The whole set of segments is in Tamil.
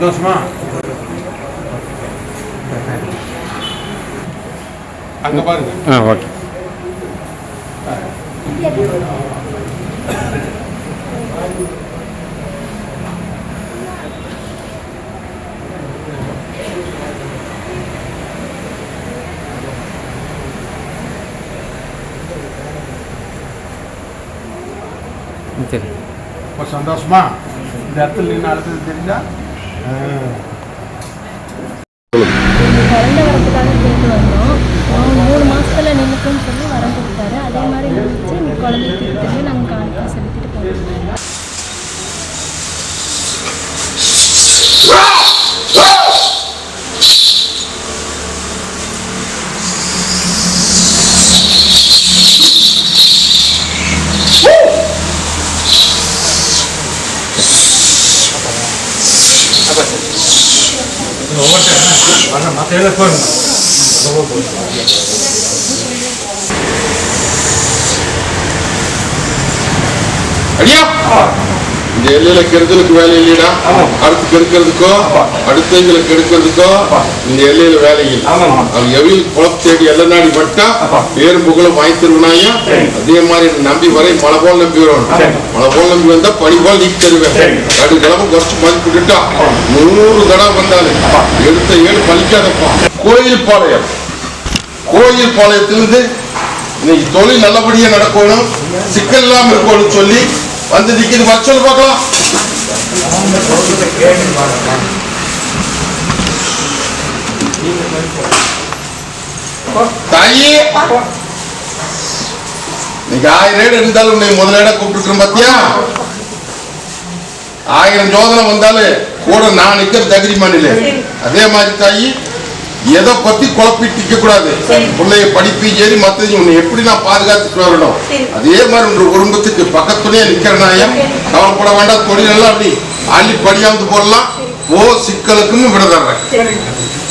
சந்தோஷமா? அங்க பாருங்க. ஆ ஓகே. ம், சரி. இப்போ சந்தோஷமா? இந்த இடத்துல நின்று அடுத்தது தெரிஞ்சா? ஆ. குழந்தை வரதுக்காக கேட்டு வந்தோம் அவன் மூணு மாசத்துல நின்றுக்குன்னு சொல்லி வரம் கொடுத்தாரு அதே மாதிரி நின்றுச்சு நீ குழந்தை தூக்கிட்டு நாங்கள் காணிக்கை செலுத்திட்டு போகிறோம் மற்ற இதில் போடுங்க அடியா இந்த எல்லையில கெடுதலுக்கு வேலை இல்லைடா. அடுத்து கெடுக்கிறதுக்கோ அடுத்தவங்களை கெடுக்கிறதுக்கோ இந்த எல்லையில வேலை இல்லை. அவன் எவையில் குளம் தேடி எல்லை நாடி பட்டா பேரு புகழும் வாங்கி தருவனாயா அதே மாதிரி நம்பி வரை மழை போல் நம்பி வரணும் மழை போல் நம்பி வந்தா பனி போல் நீக்கி தருவேன் கடு கிழமை குறைச்சு மதிப்பிட்டுட்டா நூறு தடவை வந்தாலும் எடுத்த ஏடு பலிக்காதப்பா கோயில் பாளையம். கோயில் பாளையத்திலிருந்து இன்னைக்கு தொழில் நல்லபடியா நடக்கணும். சிக்கல் இல்லாம இருக்கணும்னு சொல்லி வந்து நிக்கிது வர சொல்லு பார்க்கலாம். தாயி நீங்க ஆயிரம் ரேடு இருந்தாலும் உன்னை முதலிட கூப்பிட்டுருக்கேன் பாத்தியா? ஆயிரம் ஜோதனை வந்தாலும் கூட நான் நிக்கிற தகுதி மாநில. அதே மாதிரி தாயி எதை பத்தி குழப்பிட்டு நிக்க கூடாது பிள்ளைய படிப்பு சரி மத்தது உன்னை எப்படி நான் பாதுகாத்துட்டு வரணும்? அதே மாதிரி உங்க குடும்பத்துக்கு பக்கத்துலயே நிக்கிற நாயம் கவலைப்பட வேண்டாம் தொழில் எல்லாம் அப்படி அள்ளி படியாந்து போடலாம். ஓ சிக்கலுக்குன்னு விட தர்றேன்.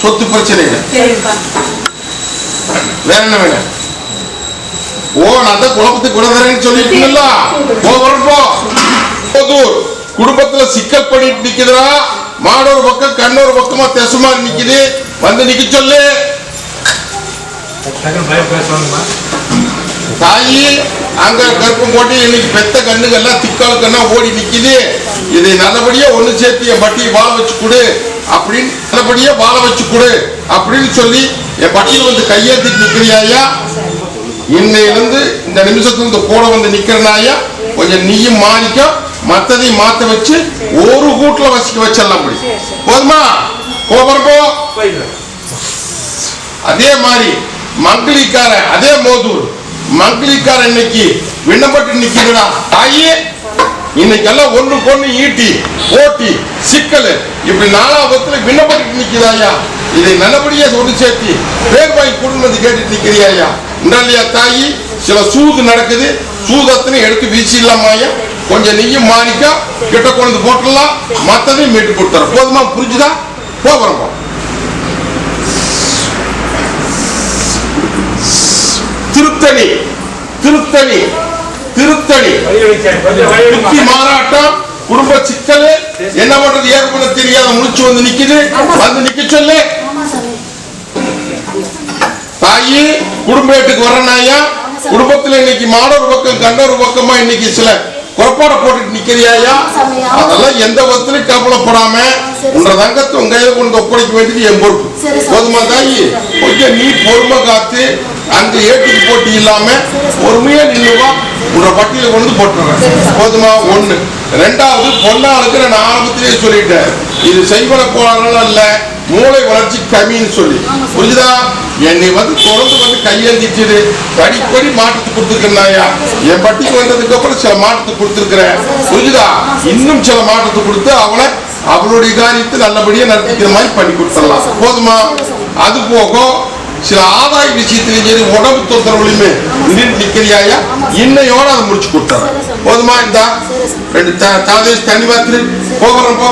சொத்து பிரச்சனை இல்லை வேற என்ன வேணும்? ஓ நான் தான் குழப்பத்துக்கு விட தரேன்னு வரப்போ போதூர் குடும்பத்துல சிக்கல் பண்ணிட்டு நிக்குதுடா. மாடொரு பக்கம் கண்ணொரு பக்கமா தெசுமா நிக்குது. வந்து நிக்க சொல்லு. தாயி அங்க கர்ப்பம் போட்டு இன்னைக்கு பெத்த கண்ணுகள்லாம் திக்கால் கண்ணா ஓடி நிக்குது. இதை நல்லபடியா ஒண்ணு சேர்த்து என் பட்டியை வாழ வச்சு கொடு. அப்படின்னு நல்லபடியா வாழ வச்சு கொடு. அப்படின்னு சொல்லி என் பட்டியில் வந்து கையேத்திட்டு நிக்கிறியாயா இன்னையிலிருந்து இந்த நிமிஷத்துல இந்த கூட வந்து நிக்கிறனாயா கொஞ்சம் நீயும் மாறிக்க. மத்ததையும் மாத்த வச்சு ஒரு கூட்டுல வசிக்க வச்சிடலாம் போதுமா? போ. அதே மாதிரி மங்களிக்கார அதே மோதூர். மங்களிக்கார இன்னைக்கு விண்ணப்பட்டு நிக்கிறா தாயே இன்னைக்கெல்லாம் ஒண்ணு பொண்ணு ஈட்டி ஓட்டி சிக்கல். இப்படி நாலாவத்துல விண்ணப்பட்டு நிக்கிறாயா இதை நல்லபடியா ஒன்று சேர்த்து பேர் வாங்கி கொடுன்னு கேட்டு நிக்கிறியாயா இல்லையா தாயி? சில சூது நடக்குது. சூதத்தினு எடுத்து வீசிடலாமாயா கொஞ்சம் நீயும் மாணிக்கா கிட்ட கொண்டு போட்டுடலாம். மற்றதையும் மீட்டு கொடுத்துறோம் போதுமா? புரிஞ்சுதா? போகிறோம் திருத்தணி திருத்தணி திருத்தணி. புத்தி மாறாட்டம் குடும்ப சிக்கல் என்ன பண்றது ஏற்பட தெரியாத முடிச்சு வந்து நிக்குது. வந்து நிக்க சொல்லு. தாயி குடும்ப வீட்டுக்கு வரனாயா குடும்பத்துல இன்னைக்கு மாடொரு பக்கம் கண்டொரு பக்கமா இன்னைக்கு சில குறப்பாட போட்டுட்டு நிக்கிறியாயா? அதெல்லாம் எந்த விதத்திலும் கவலைப்படாம உன்ற தங்கத்தை உங்க கையில கொண்டு ஒப்படைக்க வேண்டியது என் பொறுப்பு. போதுமா தாயி? கொஞ்சம் நீ பொறுமை காத்து அந்த ஏற்றுக்கு போட்டி இல்லாம பொறுமையா நின்னுவா உன்னை பட்டியல கொண்டு போட்டுறேன். போதுமா? ஒண்ணு. ரெண்டாவது பொன்னாளுக்கு நான் ஆரம்பத்திலேயே சொல்லிட்டேன். இது செய்வன கோளாறுலாம் இல்ல மூளை வளர்ச்சி கம்மின்னு சொல்லி. புரிஞ்சுதா? என்னை வந்து தொடர்ந்து வந்து கையேந்திட்டு படிப்படி மாற்றத்தை கொடுத்துருக்கேன்னாயா என் பட்டிக்கு வந்ததுக்கு அப்புறம் சில மாற்றத்தை கொடுத்துருக்குறேன். புரிஞ்சுதா? இன்னும் சில மாற்றத்தை கொடுத்து அவளை அவளுடைய காரியத்தை நல்லபடியா நடத்திக்கிற மாதிரி பண்ணி கொடுத்துடலாம். போதுமா? அது போக சில ஆதாய விஷயத்திலையும் சரி உடம்பு தொந்தரவுலையுமே நின்று நிக்கிறியாயா? இன்னையோட அதை முடிச்சு கொடுத்தாங்க போதுமா இந்த? ரெண்டு தா- தாதேஷ் தண்ணி போகிறோம் போ.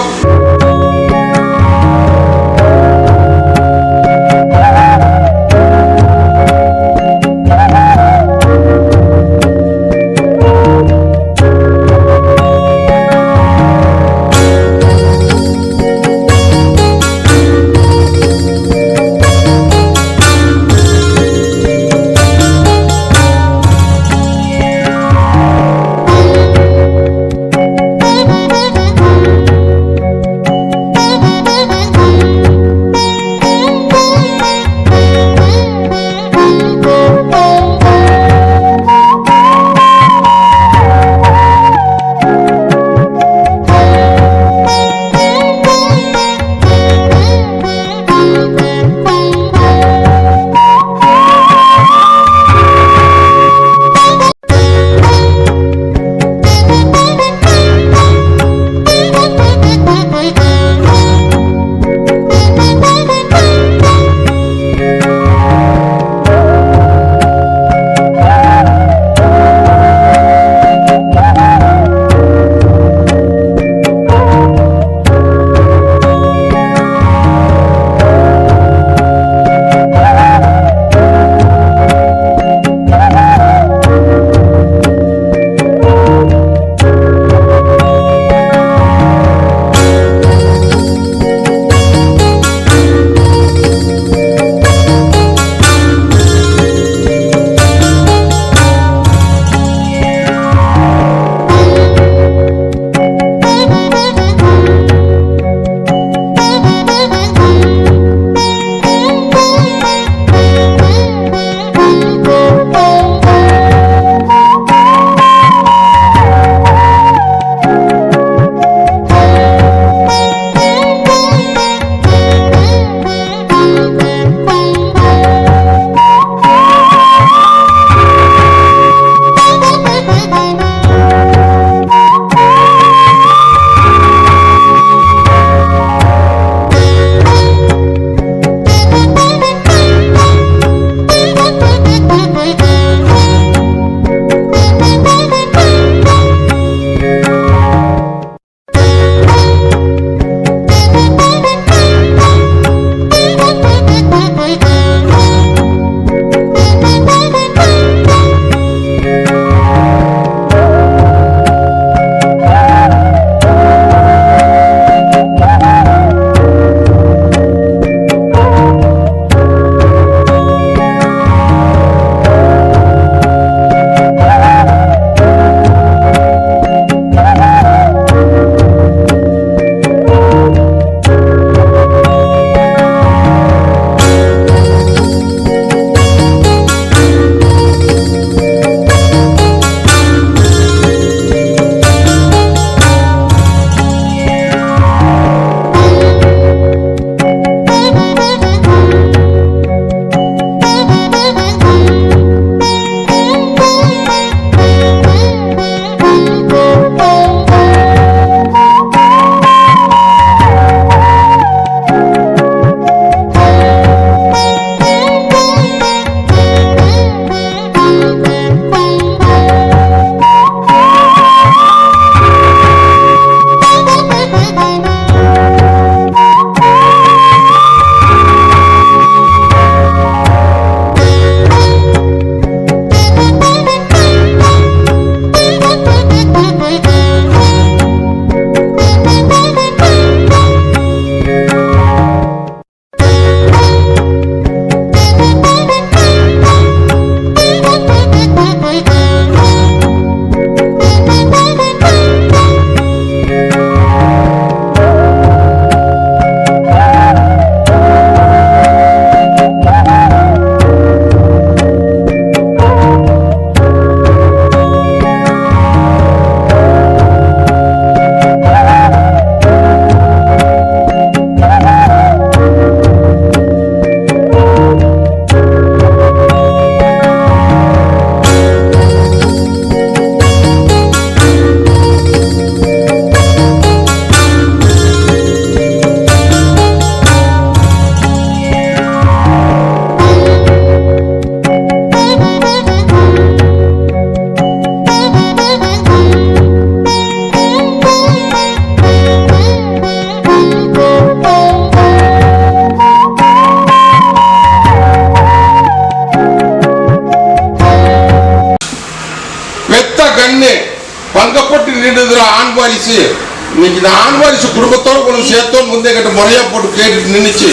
வந்துடுதுல ஆண் வாரிசு. இன்னைக்கு இந்த ஆண் வாரிசு குடும்பத்தோட கொண்டு சேர்த்தோன்னு முந்தைய கிட்ட முறையா போட்டு கேட்டுட்டு நின்னுச்சு.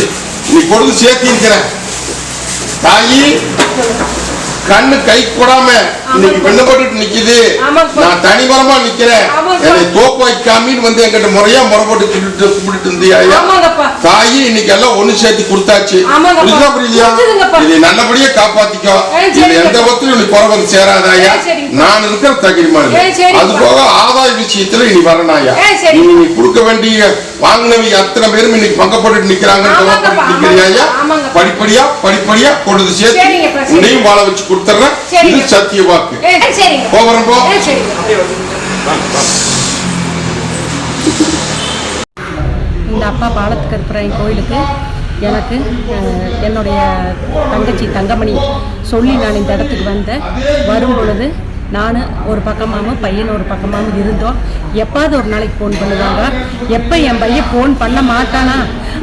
நீ கொண்டு சேர்த்தி தாயி கண்ணு கை கூடாம இன்னைக்கு வெண்ணப்பட்டு நிக்குது. நான் தனிமரமா நிக்கிறேன். என்னை தோப்பு வைக்காமின்னு வந்து என்கிட்ட முறையா முறை போட்டு கும்பிட்டு கும்பிட்டு இருந்தியா. தாயி இன்னைக்கு எல்லாம் ஒண்ணு சேர்த்து கொடுத்தாச்சு. புரியுதா புரிஞ்சுதுங்கப்பா. இதை நல்லபடியா காப்பாத்திக்கோ இதுல. எந்த பத்திலும் நீ குறை வந்து சேராதாயா. நான் இருக்கிற சரிங்கப்பா. அது போக ஆதாய விஷயத்துல இனி வரணாயா. நீ கொடுக்க வேண்டிய வாங்கினவங்க அத்தனை பேரும் இன்னைக்கு பங்க போட்டு நிக்கிறாங்க. படிப்படியா படிப்படியா கொண்டு சேர்த்து. உன்னையும் வாழ வச்சு கொடுத்துறேன். இது சத்திய வாக்கு. போகிறேன் போ. இந்த அப்பா பாலத்துக்கு இருக்கிற என் கோயிலுக்கு எனக்கு என்னுடைய தங்கச்சி தங்கமணி சொல்லி நான் இந்த இடத்துக்கு வந்தேன். வரும் பொழுது நான் ஒரு பக்கமாகவும் பையன் ஒரு பக்கமாகவும் இருந்தோம். எப்பாவது ஒரு நாளைக்கு ஃபோன் பண்ணுவாங்க. எப்போ என் பையன் ஃபோன் பண்ண மாட்டானா?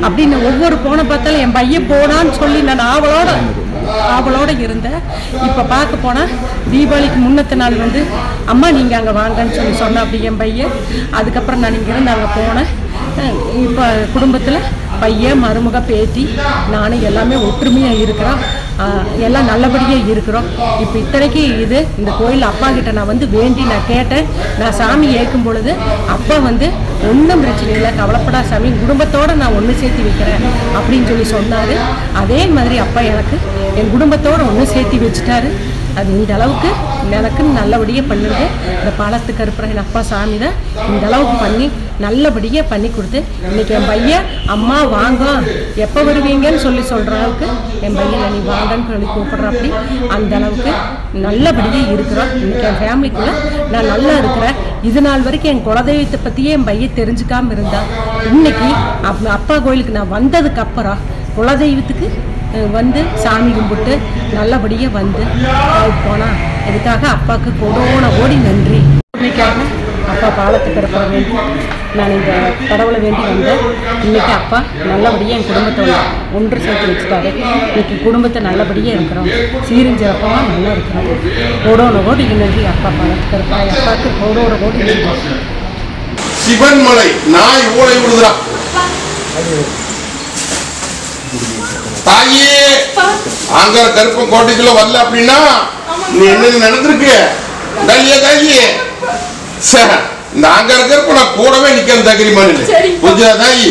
அப்படின்னு ஒவ்வொரு ஃபோனை பார்த்தாலும் என் பையன் போனான்னு சொல்லி நான் அவளோட ஆவலோடு இருந்தேன். இப்போ பார்க்க போனால் தீபாவளிக்கு முன்னத்த நாள் வந்து அம்மா நீங்கள் அங்கே வாங்கன்னு சொல்லி சொன்ன அப்படி என் பையன். அதுக்கப்புறம் நான் இங்கேருந்து அங்கே போனேன். இப்போ குடும்பத்தில் பையன் மருமக பேத்தி நானும் எல்லாமே ஒற்றுமையாக இருக்கிறோம். எல்லாம் நல்லபடியாக இருக்கிறோம். இப்போ இத்தனைக்கு இது இந்த கோயில் அப்பா கிட்ட நான் வந்து வேண்டி நான் கேட்டேன். நான் சாமி ஏற்கும் பொழுது அப்பா வந்து ஒன்றும் பிரச்சனை இல்லை கவலைப்படா சாமி குடும்பத்தோடு நான் ஒன்று சேர்த்து வைக்கிறேன் அப்படின்னு சொல்லி சொன்னார். அதே மாதிரி அப்பா எனக்கு என் குடும்பத்தோடு ஒன்று சேர்த்து வச்சுட்டாரு. அது இந்த அளவுக்கு எனக்கு நல்லபடியாக பண்ணுங்க இந்த பாலத்துக்கு அறுப்புற என் அப்பா சாமி தான் இந்த அளவுக்கு பண்ணி நல்லபடியாக பண்ணி கொடுத்து இன்னைக்கு என் பையன் அம்மா வாங்க எப்போ வருவீங்கன்னு சொல்லி சொல்கிற அளவுக்கு என் பையன் நீ வாங்கன்னு சொல்லி கூப்பிட்றாப்படி அந்த அளவுக்கு நல்லபடியாக இருக்கிறோம் இன்னைக்கு என் ஃபேமிலிக்குள்ளே நான் நல்லா இருக்கிறேன். இது நாள் வரைக்கும் என் குலதெய்வத்தை பற்றியே என் பையன் தெரிஞ்சுக்காம இருந்தான் இன்னைக்கு அப்- அப்பா கோயிலுக்கு நான் வந்ததுக்கு அப்புறம் குலதெய்வத்துக்கு வந்து சாமி கும்பிட்டு நல்லபடியாக வந்து போனால் இதுக்காக அப்பாவுக்கு கொடோன ஓடி நன்றி. இன்னைக்காக அப்பா பாலத்துக்கு இருக்கிற வேண்டி நான் இந்த கடவுளை வேண்டி வந்தேன். இன்னைக்கு அப்பா நல்லபடியாக என் குடும்பத்தை ஒன்று சேர்த்து வச்சுட்டாரு. இன்னைக்கு குடும்பத்தை நல்லபடியாக இருக்கிறோம். சீரும் சிறப்பமாக நல்லா இருக்கிறோம் கொடோன ஓடி இன்னைக்கு அப்பா பாலத்துக்கு இருக்கிற அப்பாவுக்கு கோடோட ஓடி நன்றி சிவன் மலை நாய் ஊழை விடுதுடா. தாயே அங்க கருப்பம் கோட்டைக்குள்ள வரல அப்படின்னா நீ என்ன நடந்திருக்கு தாயே தாயே. சரி இந்த அங்க இருக்கிறப்ப நான் கூடவே நிக்கிறேன் தகிரிமானு புரிஞ்சா தாயி?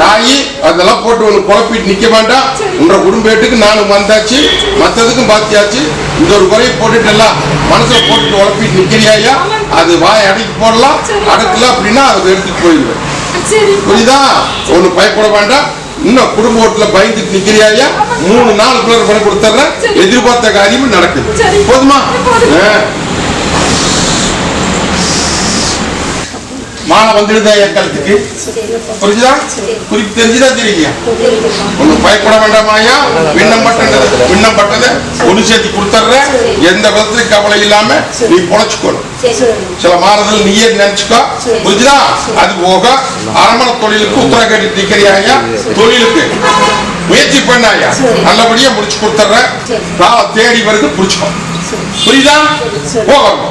தாயி அதெல்லாம் போட்டு ஒன்று குழப்பிட்டு நிக்க வேண்டாம். உன்ற குடும்பத்துக்கு நானும் வந்தாச்சு மத்ததுக்கும் பாத்தியாச்சு. இந்த ஒரு குறையை போட்டுட்டு எல்லாம் மனசுல போட்டுட்டு உழப்பிட்டு நிக்கிறியாயா அது வாய் அடக்கி போடலாம். அடக்கல அப்படின்னா அதை எடுத்துட்டு போயிடுவேன். புரியுதா? ஒண்ணு பயப்பட வேண்டாம். இன்னும் குடும்ப ஓட்டுல பயந்துட்டு நிக்கிறியாயா மூணு நாள் பிள்ளை பண்ணி கொடுத்துட்றேன் எதிர்பார்த்த காரியமும் நடக்குது. போதுமா? மாலை வந்துடுதா என் கழுத்துக்கு புரிஞ்சுதா? குறிப்பு தெரிஞ்சுதா தெரியுங்க ஒண்ணு பயப்பட வேண்டாமாயா விண்ணம் பட்டது. விண்ணம் பட்டதை ஒன்று சேர்த்து கொடுத்துட்றேன். எந்த விதத்துலையும் கவலை இல்லாம நீ பொழைச்சுக்கணும் சில மாறுதல் நீயே நினைச்சுக்கோ. புரிஞ்சுதா? அது போக அரமண தொழிலுக்கு உத்தரவு கேட்டு நிக்கிறியாயா தொழிலுக்கு. முயற்சி பண்ணாயா நல்லபடியா முடிச்சு கொடுத்துட்றேன். காலம் தேடி வருது புடிச்சுக்கோ. புரியுதா? போகிறோம்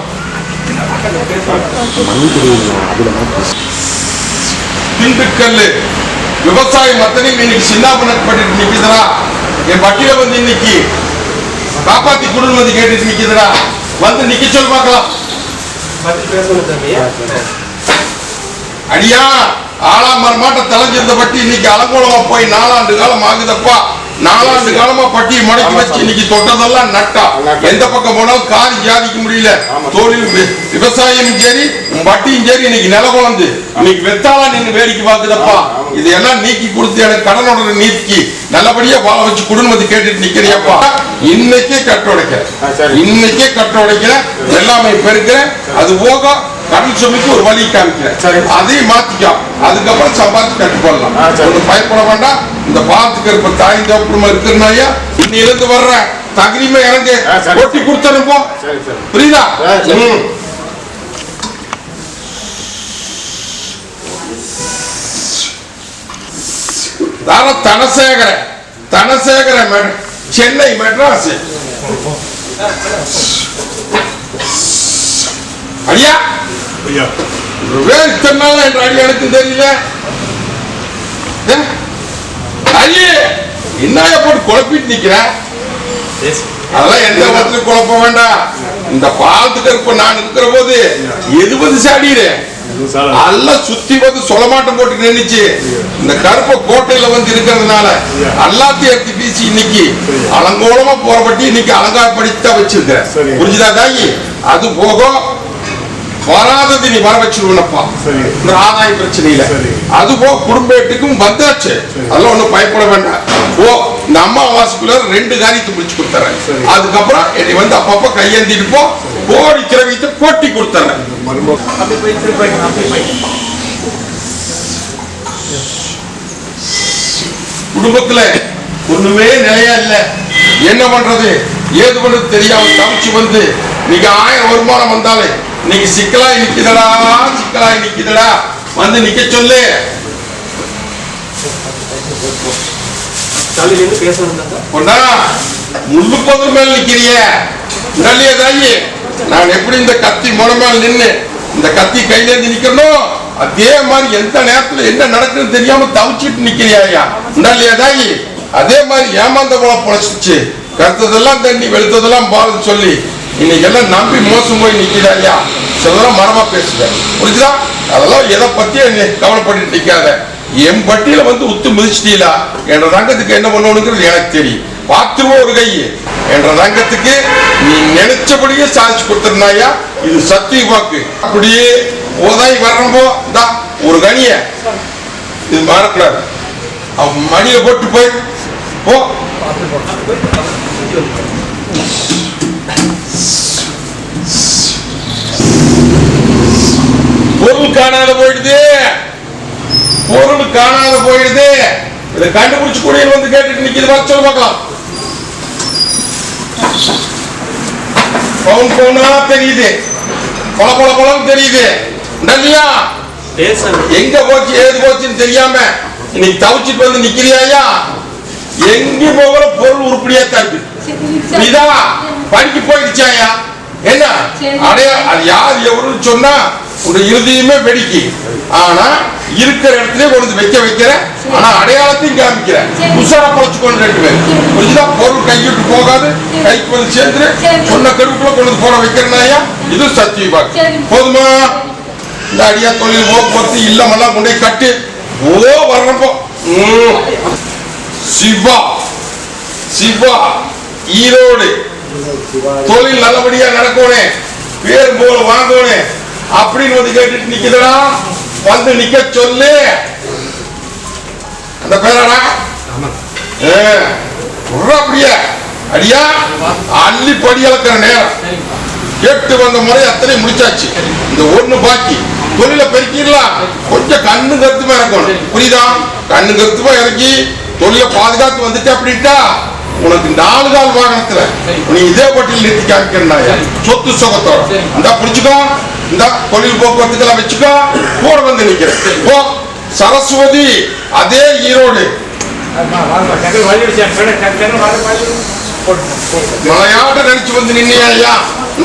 திண்டுக்கல் விவசாயம் அத்தனையும் இன்னைக்கு சின்னாபனப்பட்டு நிக்குதுடா. என் பட்டியல வந்து இன்னைக்கு காப்பாத்தி கொடுன்னு வந்து கேட்டுட்டு நிக்குதுடா. வந்து நிக்க சொல்லு பார்க்கலாம். அடியா ஆளாமர் மாட்ட தலைஞ்சிருந்த பட்டி இன்னைக்கு அலங்கோலமா போய் நாலாண்டு காலம் ஆகுதப்பா. நாலாண்டு காலமா பட்டியை மடக்கி வச்சு இன்னைக்கு தொட்டதெல்லாம் நட்டா. எந்த பக்கம் போனாலும் காரி ஜாதிக்க முடியல. தொழில் விவசாயம் சரி பட்டியும் சரி இன்னைக்கு நில குழந்து இன்னைக்கு வெத்தாலா நின்னு வேடிக்கை பாக்குதப்பா இதையெல்லாம் நீக்கி கொடுத்து எனக்கு கடனோட நீக்கி நல்லபடியா வாழ வச்சு குடும்பத்தை கேட்டுட்டு நிக்கிறியப்பா. இன்னைக்கே கட்ட உடைக்கிறேன் இன்னைக்கே கட்ட உடைக்கிறேன் எல்லாமே பெருக்கிறேன். அது போக கடல் சுமைக்கு ஒரு வழி காமிக்கிறேன். அதையும் மாத்திக்கோ அதுக்கப்புறம் சம்பாதிச்சு கட்டு போடலாம். ஒன்றும் பயப்பட வேண்டாம். இந்த பாத்துக்கு இருப்ப தாய் தப்புமா இருக்கிறனாயா இன்னிலிருந்து வர்ற தகுதியுமே எனக்கு ஒட்டி கொடுத்தனுப்போ புரியுதா. தான தனசேகர தனசேகர சென்னை மெட்ராஸ். ஐயா! ஐயா. ஒருவேளை இத்தனை நாள் என்ற அடி எனக்கும் தெரியல? அடி என்னைய போட்டு குழப்பிட்டு நிக்கிற? அதெல்லாம் எந்த விதத்துல குழப்ப வேண்டாம். இந்த பாலத்துக்கு இருப்ப நான் இருக்கிற போது எது வந்து சாடிடு எல்லாம் சுத்தி வந்து சொலமாட்டம் போட்டு நின்னுச்சு. இந்த கருப்ப கோட்டையில வந்து இருக்கிறதுனால எல்லாத்தையும் எடுத்து வீசி இன்னைக்கு அலங்கோலமா போறபட்டி இன்னைக்கு அலங்காரப்படுத்தி தான் வச்சிருக்கிறேன். சரி. புரிஞ்சுதா தாயி? அது போக வராதது நீ வர வச்சிருவனப்பா. சரி. இந்த ஆதாய பிரச்சனையில. அது போக குடும்பத்துக்கும் வந்தாச்சு. அதெல்லாம் ஒண்ணும் பயப்பட வேண்டாம். ஓ இந்த அம்மாவாசைக்குள்ள ரெண்டு காரியத்தை முடிச்சு கொடுத்துறேன். சரி. அதுக்கப்புறம் என்னை வந்து அப்பப்ப கையேந்திட்டு போ கோடி திரவியத்தை போட்டி கொடுத்துறேன். குடும்பத்துல ஒண்ணுமே நிலையா இல்ல. என்ன பண்றது? ஏது பண்றது? தெரியாம தவிச்சு வந்து நீங்க ஆயிரம் வருமானம் வந்தாலே நீங்க சிக்கலாய் நிக்குதடா சிக்கலாய் நிக்குதடா. வந்து நிக்க சொல்லு. பொண்ணா முள்ளு பொது மேல் நிக்கிறிய. நல்லிய தாயி நான் எப்படி இந்த கத்தி முனை மேல் நின்னு இந்த கத்தி கையில இருந்து நிக்கணும் அதே மாதிரி எந்த நேரத்துல என்ன நடக்குதுன்னு தெரியாம தவிச்சிட்டு நிக்கிறியா நல்லிய தாயி அதே மாதிரி ஏமாந்த போல பொழைச்சிச்சு கருத்ததெல்லாம் தண்ணி வெளுத்ததெல்லாம் பாருன்னு சொல்லி இன்னைக்கு எல்லாம் நம்பி மோசம் போய் நிக்கிறாயா சிலதெல்லாம் மரமா பேசுவேன். புரிஞ்சுதா? அதெல்லாம் எதை பத்தியும் நீ கவலைப்பட்டு நிக்காத. என் பட்டியல வந்து உத்து மிதிச்சிட்டீங்களா என்ற ரங்கத்துக்கு என்ன பண்ணணுங்கிறது எனக்கு தெரியும். பார்த்துருவோம் ஒரு கை என்ற ரங்கத்துக்கு நீ நினைச்சபடியே சாதிச்சு கொடுத்துருந்தாயா? இது சத்திய வாக்கு. அப்படியே உதவி வரம்போ இந்தா ஒரு கனிய. இது மாறக்கூடாது அவன் மணியை போட்டு போய் போ. பொருள் காணாத போயிடுது. பொருள் காணாத போயிடுது. இதை கண்டுபிடிச்சு கூடிய வந்து கேட்டுட்டு நிக்குது. வர சொல்ல பார்க்கலாம். பவுன் பவுனா தெரியுது. பல பல பழம் தெரியுது. பேசணும் எங்க போச்சு ஏது போச்சுன்னு தெரியாம இன்னைக்கு தவிச்சிட்டு வந்து நிக்கிறியாயா எங்க போகிற பொருள் உருப்படியா தான் இருக்கு. இதா படிக்க போயிடுச்சாயா என்ன? அடைய அது யார் எவருன்னு சொன்னா உங்க இறுதியுமே வெடிக்கி. ஆனா இருக்கிற இடத்துல கொண்டு வைக்க வைக்கிற ஆனா அடையாளத்தையும் காமிக்கிற. உஷாரா பழச்சுக்கொண்டு ரெண்டு பேர் புரிஞ்சுதா? பொருள் கையிட்டு போகாது கைக்கு வந்து சேர்ந்து சொன்ன கருப்புல கொண்டு போற வைக்கிறனாயா இது சத்தியமா போதுமா? இந்த அடியா தொழில் போக்குவரத்து இல்லமெல்லாம் கொண்டு கட்டு. ஓ வர்றப்போ. சிவா. சிவா ஈரோடு. தொழில் நல்லபடியா நடக்கணும் பேர் போல வாங்கணும் அப்படின்னு வந்து கேட்டுட்டு நிக்குதுடா. வந்து நிக்க சொல்லு. அந்த பேராடா. அப்படியே. அடியா? அள்ளி படி அளக்கிற நேரம். கேட்டு வந்த முறை அத்தனை முடிச்சாச்சு. இந்த ஒண்ணு பாக்கி. தொழில பெருக்கிடலாம் கொஞ்சம் கண்ணு கருத்துமா இறக்கணும் புரியுதா? கண்ணு கருத்துமா இறக்கி தொழில பாதுகாத்து வந்துட்டு அப்படின்ட்டா உனக்கு நாலு கால் வாகனத்துல நீ இதே பட்டியல் நிறுத்தி காமிக்கிறா சொத்து சுகத்தோட. இந்த புடிச்சுக்கோ. இந்த தொழில் போக்குவரத்துக்கெல்லாம் வச்சுக்கோ கூட வந்து நிக்கிறேன். போ சரஸ்வதி அதே ஈரோடு. மலையாட்டு நினைச்சு வந்து நின்னியா ஐயா.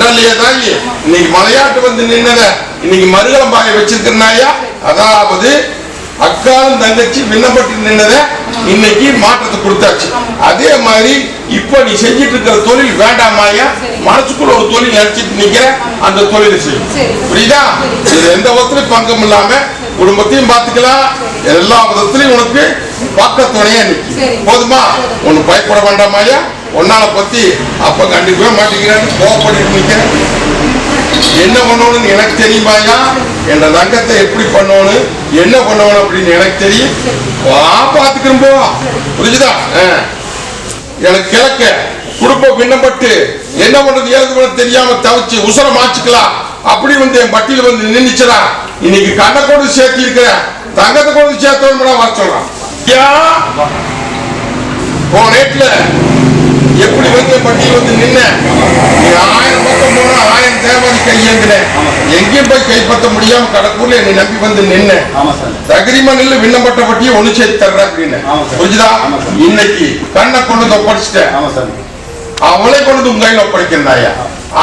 இல்லையா தாயி. இன்னைக்கு மலையாட்டு வந்து நின்னத இன்னைக்கு மருகலம் பாய வச்சிருக்கிறாயா அதாவது அக்காலும் தங்கச்சி விண்ணப்பட்டு நின்னத இன்னைக்கு மாற்றத்தை கொடுத்தாச்சு. அதே மாதிரி இப்ப நீ செஞ்சிட்டு இருக்கிற தொழில் வேண்டாமாயா மனசுக்குள்ள ஒரு தொழில் நினைச்சிட்டு நிக்கிற அந்த தொழிலை செய்யும். புரியுதா? இது எந்த விதத்திலும் பங்கம் இல்லாம குடும்பத்தையும் பார்த்துக்கலாம் எல்லா விதத்திலையும் உனக்கு பக்கத்துணையா நிக்கி போதுமா? உனக்கு பயப்பட வேண்டாமாயா உன்னால பத்தி அப்ப கண்டுக்கவே மாட்டேங்கிறான்னு கோவப்பட்டு நிக்கிறேன். என்ன பண்ணணும்னு எனக்கு தெரியுமாயா என்ற தங்கத்தை எப்படி பண்ணணும்? என்ன பண்ணணும் அப்படின்னு எனக்கு தெரியும். வா பாத்துக்கிறோம் போ. புரிஞ்சுதா. எனக்கு கிழக்க குடும்பம் பின்னப்பட்டு என்ன பண்றது? ஏது பண்ண தெரியாம தவிச்சு உசரம் மாச்சுக்கலாம் அப்படி வந்து என் பட்டியல வந்து நின்னுச்சுடா. இன்னைக்கு கண்ணை கொண்டு சேர்த்து இருக்கிற தங்கத்தை கொண்டு சேர்த்தோம்னா வர சொல்றான். போன நேற்றுல எப்படி வந்து பட்டியல் வந்து நின்ன? ஆயிரம் பக்கம் போனா ஆயிரம் தேவாதி கையேந்தின எங்கேயும் போய் கைப்பற்ற முடியாம கடற்கூர்ல என்னை நம்பி வந்து நின்ன. தகிரிமா நில்லு விண்ணப்பட்ட பட்டியை ஒண்ணு சேர்த்து தர்ற அப்படின்னு. புரிஞ்சுதா. இன்னைக்கு கண்ணை கொண்டு வந்து அவளை கொண்டு வந்து உங்க கையில ஒப்படைக்கிறாயா?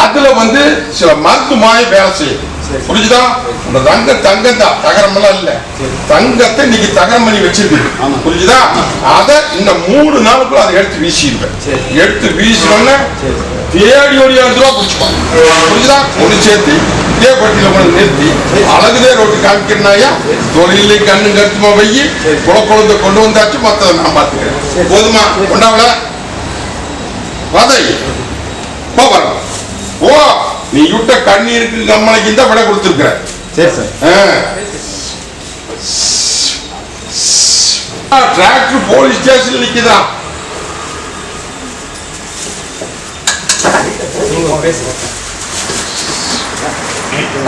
அதுல வந்து சில மருத்துவமாய வேலை செய்யும் புரிஞ்சுதா? அந்த தங்க தங்கம் தான் தகரம் எல்லாம் இல்ல தங்கத்தை இன்னைக்கு தகரம் பண்ணி வச்சிருக்கு புரிஞ்சுதா? அத இந்த மூணு நாளுக்குள்ள அதை எடுத்து வீசிடுவேன். எடுத்து வீசினோடனே தேடி ஓடி அஞ்சு ரூபா பிடிச்சிப்பான். புரிஞ்சுதா? ஒண்ணு சேர்த்து இதே பட்டியல கொண்டு நிறுத்தி அழகுதே ரோட்டு காமிக்கிறனாயா தொழிலே கண்ணு கருத்துமா வையி குல குழந்தை கொண்டு வந்தாச்சு மத்ததை நான் பாத்துக்கிறேன் போதுமா? கொண்டாவல வதை. போ. வரலாம் ஓ நீ விட்ட கண்ணீருக்கு கம்மனைக்கு இந்த விட கொடுத்துருக்கிற. சரி சார். டிராக்டர் போலீஸ் ஸ்டேஷன்ல நிக்குதா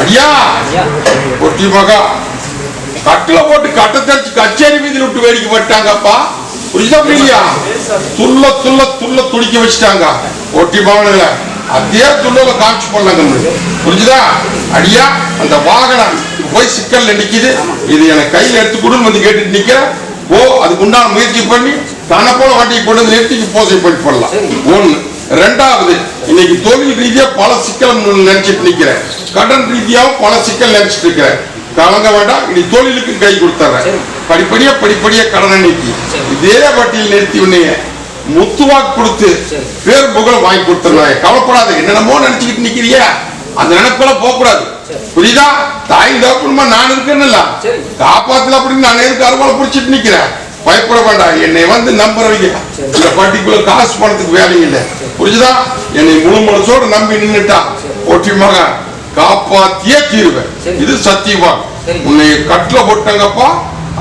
ஐயா ஒட்டி மகா. கட்டில போட்டு கட்ட தச்சு கச்சேரி மீதில் விட்டு வேடிக்கை போட்டாங்கப்பா புரியுதா? இல்லையா துள்ள துள்ள துள்ள துடிக்க வச்சுட்டாங்க. ஒட்டி பவனில் அதே துள்ளல காமிச்சு போடலாங்க புரிஞ்சுதா? அடியா அந்த வாகனம் போய் சிக்கல்ல நிக்குது. இது எனக்கு கையில் எடுத்து கொடுன்னு வந்து கேட்டுட்டு நிக்கிறேன். ஓ அதுக்கு உண்டான முயற்சி பண்ணி தன்னை போல வண்டியை கொண்டு வந்து நிறுத்தி போசை பண்ணி போடலாம். ஒண்ணு. ரெண்டாவது இன்னைக்கு தொழில் ரீதியா பல சிக்கல் நினைச்சிட்டு நிக்கிறேன். கடன் ரீதியாவும் பல சிக்கல் நினைச்சிட்டு இருக்கிறேன் கலங்க வேண்டாம் இனி தொழிலுக்கு கை கொடுத்துறேன். படிப்படியா படிப்படியா கடனை நீக்கி. இதே வட்டியில் நிறுத்தி உன்னைய முத்துவாக்கு கொடுத்து பேர் புகழ் வாங்கி கொடுத்துருவாங்க கவலைப்படாத என்னென்னமோ நினைச்சுக்கிட்டு நிக்கிறியா. அந்த நினைப்பெல்லாம் போக கூடாது புரியுதா? தாய் தகப்பனுமா நான் இருக்கேன்னுல காப்பாத்துல அப்படின்னு நான் எதுக்கு அறுவலை பிடிச்சிட்டு நிக்கிறேன்? பயப்பட வேண்டாம். என்னை வந்து நம்புறவங்க. இந்த பர்டிகுலர் காசு பணத்துக்கு வேலை இல்லை. புரிஞ்சுதா? என்னை முழு மனசோட நம்பி நின்னுட்டா. ஒட்டி மகன். காப்பாத்தியே தீருவேன். இது சத்தியமா? உன்னை கட்டில போட்டாங்கப்பா.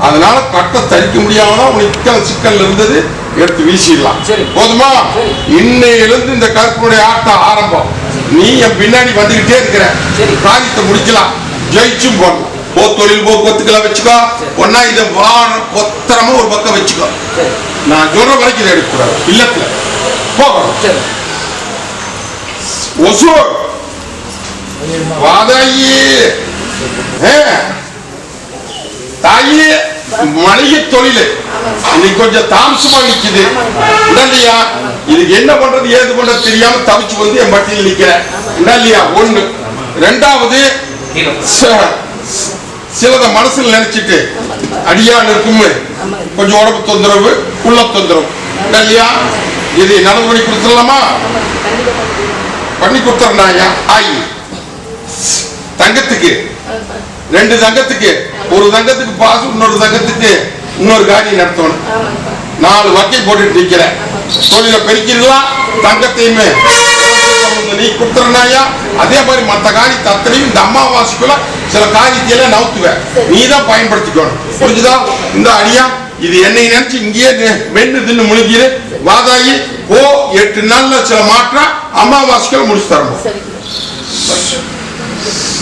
அதனால கட்டை தரிக்க முடியாம உனக்கு சிக்கல் இருந்தது எடுத்து வீசிடலாம். போதுமா? இன்னையிலிருந்து இந்த கருப்பினுடைய ஆட்டம் ஆரம்பம். நீ என் பின்னாடி வந்துகிட்டே இருக்கிற. காரியத்தை முடிக்கலாம். ஜெயிச்சும் போடலாம். போ தொழில் போக்குவரத்துக்கெல்லாம் வச்சுக்கோ. ஒன்னா இதை வா பொத்தரமா ஒரு பக்கம் வச்சுக்கோ. நான் சொல்ற வரைக்கும் இதை எடுக்கக்கூடாது. இல்லத்துல. போகணும் ஒசூர். வாதாயி. ஏ, தாயி மளிகை தொழில். இன்னைக்கு கொஞ்சம் தாமசமா நிக்குது. இல்லையா இதுக்கு என்ன பண்றது ஏது பண்றது தெரியாம தவிச்சு வந்து என் பட்டியல் நிக்கிறேன். இல்லையா ஒண்ணு. ரெண்டாவது ச- சிலத மனசுல நினைச்சிட்டு அடியான் இருக்கும் கொஞ்சம் உடம்பு தொந்தரவு உள்ள தொந்தரவு. இல்லையா இது நடந்து பண்ணி கொடுத்துடலாமா? பண்ணி கொடுத்துறேன் ஆயி. தங்கத்துக்கு. ரெண்டு தங்கத்துக்கு. ஒரு தங்கத்துக்கு பாசு இன்னொரு தங்கத்துக்கு இன்னொரு காடி நடத்தணும். நாலு வக்கை போட்டுட்டு நிக்கிறேன். தொழில பெருக்கிடலாம் தங்கத்தையுமே. நீ கொடுத்துறனாயா அதே மாதிரி மத்த காரியத்தை தத்தனையும் இந்த அம்மாவாசைக்குள்ள சில காரியத்தையெல்லாம் நவுத்துவேன். நீ தான் பயன்படுத்திக்கணும். புரிஞ்சுதா? இந்த அடியா இது என்னை நினைச்சு இங்கேயே மென்று மென்னு தின்னு முழுகிடு வாதாயி ஓ எட்டு நாள்ல சில மாற்றம் அம்மாவாசிக்குள்ள முடிச்சு தரணும். Thank you.